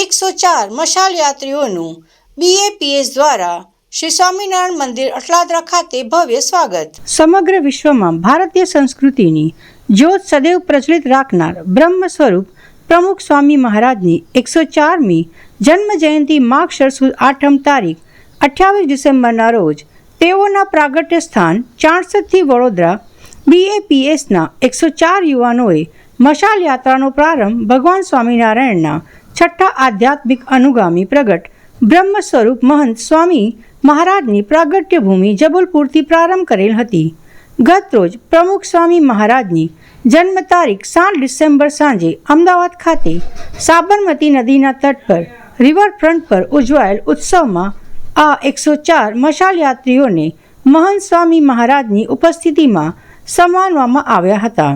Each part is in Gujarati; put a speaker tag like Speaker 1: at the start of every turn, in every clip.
Speaker 1: એકસો ચાર મશાલ યાત્રીઓનું બીએપીએસ દ્વારા શ્રી સ્વામિનારાયણ મંદિર અટલાદરા ખાતે ભવ્ય સ્વાગત. સમગ્ર વિશ્વમાં ભારતીય સંસ્કૃતિની જ્યોત સદૈવ પ્રચલિત રાખનાર બ્રહ્મ સ્વરૂપ પ્રમુખ સ્વામી મહારાજની એકસો ચારમી જન્મ જયંતિ માગશર સુદ આઠમ તારીખ અઠ્યાવીસ ડિસેમ્બરના રોજ તેઓના પ્રાગટ્ય સ્થાન ચાણસદથી વડોદરા બીએપીએસના એકસો ચાર યુવાનોએ મશાલ યાત્રાનો પ્રારંભ ભગવાન સ્વામિનારાયણના છઠ્ઠા આધ્યાત્મિક અનુગામી પ્રગટ. બ્રહ્મ સ્વરૂપ મહંત સ્વામી મહારાજની પ્રાગટ્ય ભૂમિ જબલપુરથી પ્રારંભ કરેલ હતી. ગત રોજ પ્રમુખ સ્વામી મહારાજની જન્મ તારીખ સાત ડિસેમ્બર સાંજે અમદાવાદ ખાતે સાબરમતી નદીના તટ પર, રિવરફ્રન્ટ પર ઉજવાયેલ ઉત્સવમાં આ એકસો ચાર મશાલ યાત્રીઓને મહંત સ્વામી મહારાજની ઉપસ્થિતિમાં સન્માનવામાં આવ્યા હતા.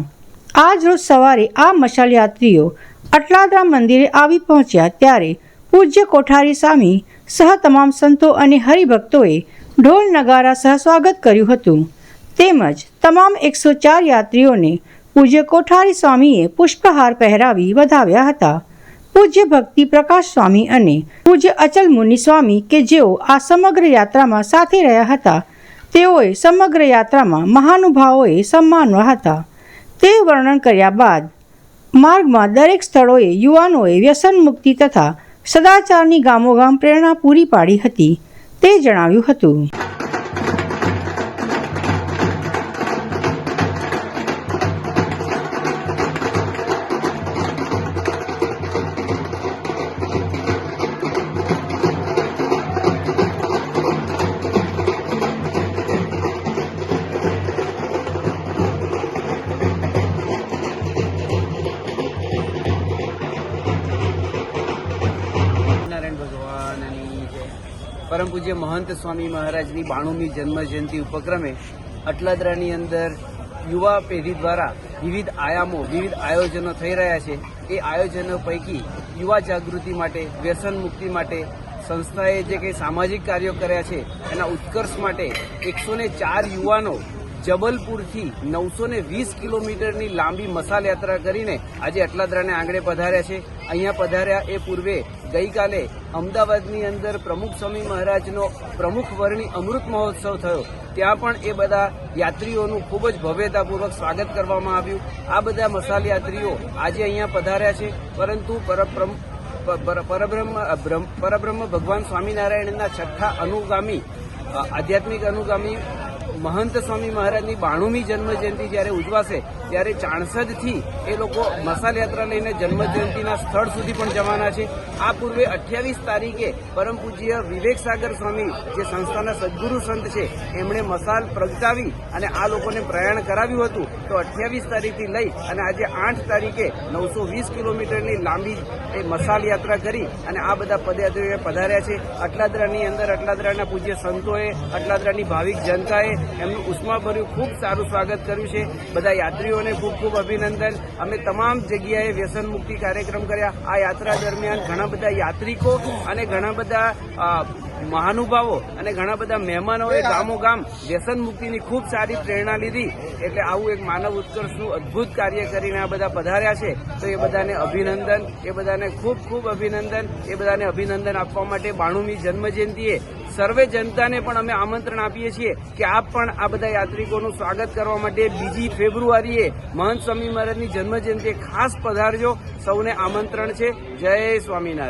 Speaker 1: આજ રોજ સવારે આ મશાલ યાત્રીઓ અટલાદરા મંદિરે આવી પહોંચ્યા ત્યારે પૂજ્ય કોઠારી સ્વામી સહ તમામ સંતો અને હરિભક્તોએ ઢોલ નગારા સહ સ્વાગત કર્યું હતું. તેમજ તમામ એકસો ચાર યાત્રીઓને પૂજ્ય કોઠારી સ્વામીએ પુષ્પહાર પહેરાવી વધાવ્યા હતા. પૂજ્ય ભક્તિ પ્રકાશ સ્વામી અને પૂજ્ય અચલ મુનિ સ્વામી કે જેઓ આ સમગ્ર યાત્રામાં સાથે રહ્યા હતા, તેઓએ સમગ્ર યાત્રામાં મહાનુભાવોએ સન્માનવા હતા તે વર્ણન કર્યા બાદ માર્ગમાં દરેક સ્થળોએ યુવાનોએ વ્યસન મુક્તિ તથા સદાચારની ગામોગામ પ્રેરણા પૂરી પાડી હતી, તે જણાવ્યું હતું.
Speaker 2: પરમ પૂજ્ય મહંત સ્વામી મહારાજની બાણુમી જન્મ જયંતિ ઉપક્રમે અટલાદરાની અંદર યુવા પેઢી દ્વારા વિવિધ આયામો, વિવિધ આયોજનો થઈ રહ્યા છે. એ આયોજનો પૈકી યુવા જાગૃતિ માટે, વ્યસન મુક્તિ માટે, સંસ્થાએ જે કંઈ સામાજિક કાર્યો કર્યા છે, એના ઉત્કર્ષ માટે એકસો ચાર યુવાનો જબલપુરથી નવસો ને વીસ કિલોમીટરની લાંબી મસાલ યાત્રા કરીને આજે અટલાદરાને આંગણે પધાર્યા છે. અહીંયા પધાર્યા એ પૂર્વે ગઈકાલે અમદાવાદની અંદર પ્રમુખ સ્વામી મહારાજનો પ્રમુખ વર્ણી અમૃત મહોત્સવ થયો. ત્યાં પણ એ બધા યાત્રીઓનું ખૂબ જ ભવ્યતાપૂર્વક સ્વાગત કરવામાં આવ્યું. આ બધા મસાલ યાત્રીઓ આજે અહીંયા પધાર્યા છે, પરંતુ પરબ્રહ્મ પરબ્રહ્મ ભગવાન સ્વામિનારાયણના છઠ્ઠા અનુગામી આધ્યાત્મિક અનુગામી મહંત સ્વામી મહારાજની બાણુમી જન્મ જયંતિ જ્યારે ઉજવાશે, ત્યારે ચાણસદથી એ લોકો મસાલ યાત્રા લઈને જન્મજયંતિના સ્થળ સુધી પણ જવાના છે. આ પૂર્વે અઠ્યાવીસ તારીખે પરમ પૂજ્ય વિવેક સાગર સ્વામી, જે સંસ્થાના સદગુરુ સંત છે, એમણે મસાલ પ્રગટાવી અને આ લોકોને પ્રયાણ કરાવ્યું હતું. તો અઠ્યાવીસ તારીખથી લઈ અને આજે આઠ તારીખે નવસો વીસ કિલોમીટરની લાંબી એ મસાલ યાત્રા કરી અને આ બધા પદયાત્રીઓએ પધાર્યા છે. અટલાદરાની અંદર અટલાદરાના પૂજ્ય સંતોએ, અટલાદરાની ભાવિક જનતાએ એમનું ઉષ્માભર્યું ખૂબ સારું સ્વાગત કર્યું છે. બધા યાત્રીઓને ખૂબ ખૂબ અભિનંદન. અમે તમામ જગ્યાએ વ્યસન મુક્તિ કાર્યક્રમ કર્યા. આ યાત્રા દરમિયાન ઘણા બધા યાત્રિકો અને ઘણા બધા મહાનુભાવો અને ઘણા બધા મહેમાનોએ ગામો ગામ વ્યસન મુક્તિની ખૂબ સારી પ્રેરણા લીધી. એટલે આવું એક માનવ ઉત્કર્ષનું અદ્ભુત કાર્ય કરીને આ બધા પધાર્યા છે. તો એ બધાને અભિનંદન એ બધાને ખૂબ ખૂબ અભિનંદન એ બધાને અભિનંદન આપવા માટે બાણુમી જન્મજયંતિએ સર્વે જનતાને પણ અમે આમંત્રણ આપીએ છીએ કે આપ પણ આ બધા યાત્રિકોનું સ્વાગત કરવા માટે બીજી ફેબ્રુઆરીએ મહંત સ્વામી મહારાજની જન્મજયંતિએ ખાસ પધારજો. સૌને આમંત્રણ છે. જય સ્વામિનારાયણ.